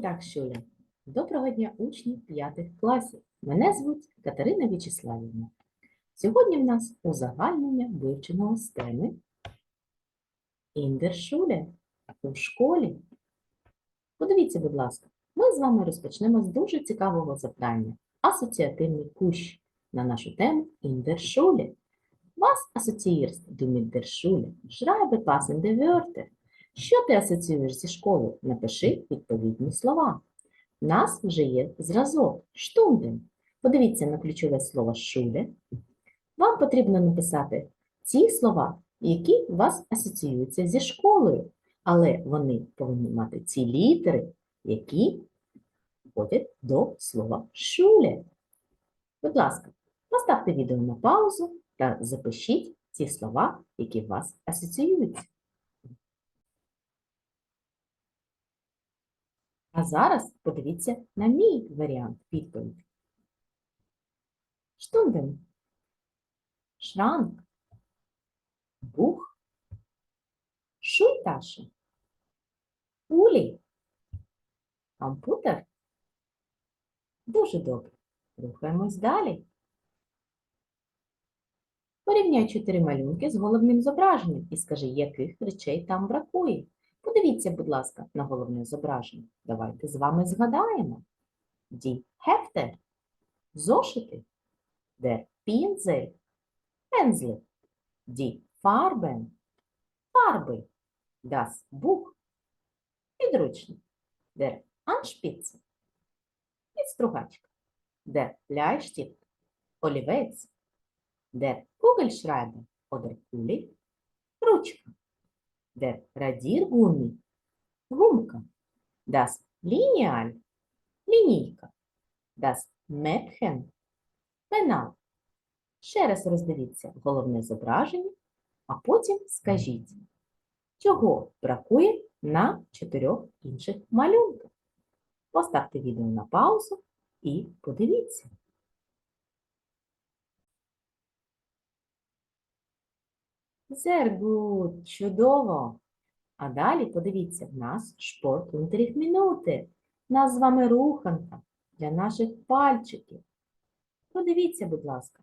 Tag, Шуля! Доброго дня, учні п'ятих класів. Мене звуть Катерина В'ячеславівна. Сьогодні в нас узагальнення вивченого з теми In у школі. Подивіться, будь ласка, ми з вами розпочнемо з дуже цікавого завдання асоціативний кущ на нашу тему Schule. Was assoziierst du mit der Schule? Schreibe passende. Що ти асоціюєш зі школою? Напиши відповідні слова. У нас вже є зразок штунден. Подивіться на ключове слово шуле. Вам потрібно написати ті слова, які у вас асоціюються зі школою, але вони повинні мати ці літери, які входять до слова шуле. Будь ласка, поставте відео на паузу та запишіть ті слова, які у вас асоціюються. А зараз подивіться на мій варіант відповіді. Штунден, шранк, бух, шульташе, улі, комп'ютер. Дуже добре. Рухаємось далі. Порівняй чотири малюнки з головним зображенням і скажи, яких речей там бракує. Подивіться, будь ласка, на головне зображення. Давайте з вами згадаємо. Die Hefte – зошити, der Pinsel – пензлик, die Farben – фарби, das Buch – підручник, der Anspitze – підстругачка, der Bleistift – олівець, der Kugelschreiber – oder кулі, ручка. Der Radiergummi – гумка. Das Lineal – лінійка. Das Mäppchen – пенал. Ще раз роздивіться головне зображення, а потім скажіть, чого бракує на чотирьох інших малюнках. Поставте відео на паузу і подивіться. Sehr gut, чудово. А далі подивіться, в нас шпорт минути. У нас з вами руханка для наших пальчиків. Подивіться, будь ласка.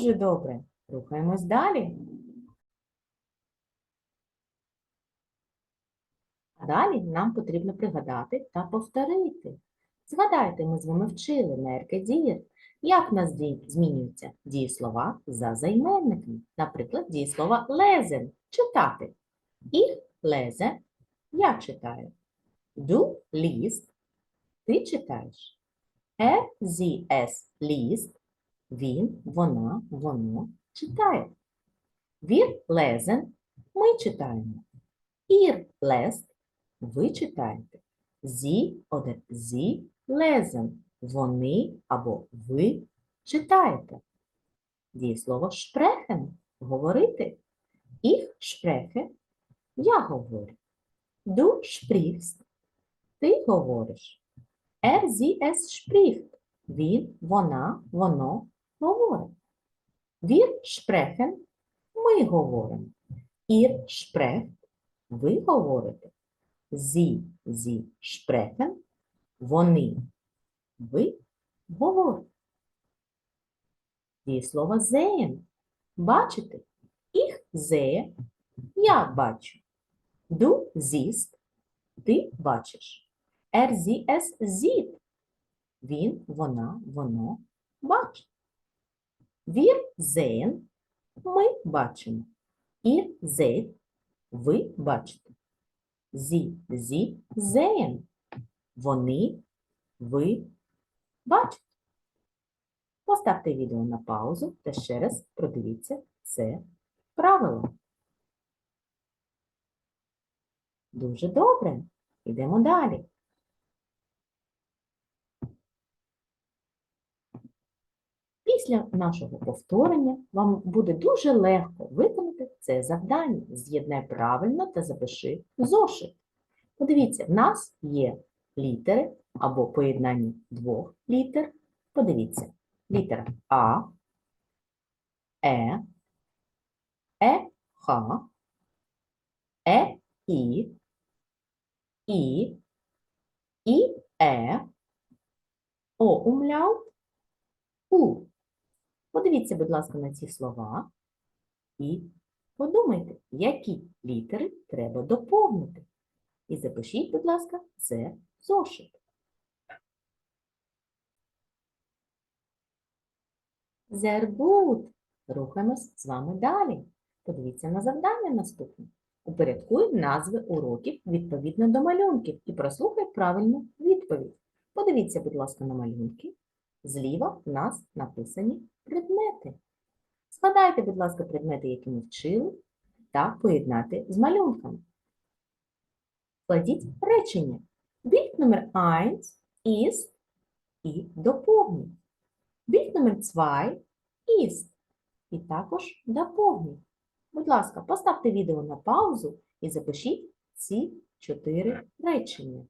Дуже добре. Рухаємось далі. А далі нам потрібно пригадати та повторити. Згадайте, ми з вами вчили на РКДІР, як в нас змінюються дієслова за займенниками. Наприклад, дієслова лезен читати. Їх лезе я читаю. Du liest – ти читаєш. Er, sie, es liest – він, вона, воно читає. Wir lesen – ми читаємо. Ihr lest – ви читаєте. Sie oder sie lesen – вони або ви читаєте. Дієслово sprechen – говорити. Ich spreche – я говорю. Du sprichst – ти говориш. Er, sie, es spricht – він, вона, воно говорить. Wir sprechen – ми говоримо. Ihr sprecht – ви говорите. Sie, sie sprechen – вони, Ви говорите. Дієслово sehen. Бачите? Ich sehe. Я бачу. Du siehst. Ти бачиш. Er, sie, es sieht. Він, вона, воно бачить. Wir sehen. Ми бачимо. Ihr seht. Ви бачите. Sie, sie sehen. Вони, ви бачите. Поставте відео на паузу та ще раз продивіться це правило. Дуже добре. Йдемо далі. Після нашого повторення вам буде дуже легко виконати це завдання. З'єднай правильно та запиши зошит. Подивіться, в нас є літери або поєднання двох літер. Подивіться, літера А, Е, Е, Х, Е, І, І, І, Е, О, умляут, У. Подивіться, будь ласка, на ці слова і подумайте, які літери треба доповнити. І запишіть, будь ласка, це зошит. Sehr gut. Рухаємось з вами далі. Подивіться на завдання наступне. Упорядкуй назви уроків відповідно до малюнків і прослухай правильну відповідь. Подивіться, будь ласка, на малюнки. Зліва в нас написані предмети. Згадайте, будь ласка, предмети, які ми вчили, та поєднати з малюнками. Складіть речення. Bild номер 1 ist і доповніть. Bild номер 2 ist і також доповніть. Будь ласка, поставте відео на паузу і запишіть ці чотири речення.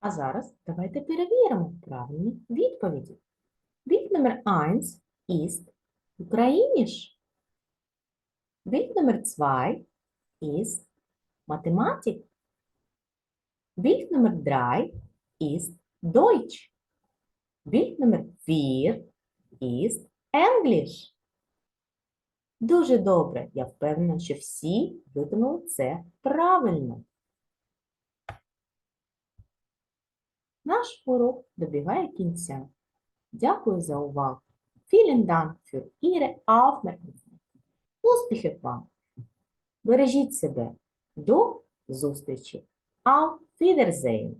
А зараз давайте перевіримо правильні відповіді. Bild номер 1 ist Ukrainisch. Bild номер 2 ist Mathematik. Bild номер 3 ist Deutsch. Bild номер 4 ist English. Дуже добре. Я впевнена, що всі виконали це правильно. Наш урок добігає кінця. Дякую за увагу. Vielen Dank für Ihre Aufmerksamkeit. Успіхів вам! Бережіть себе. До зустрічі. Auf Wiedersehen!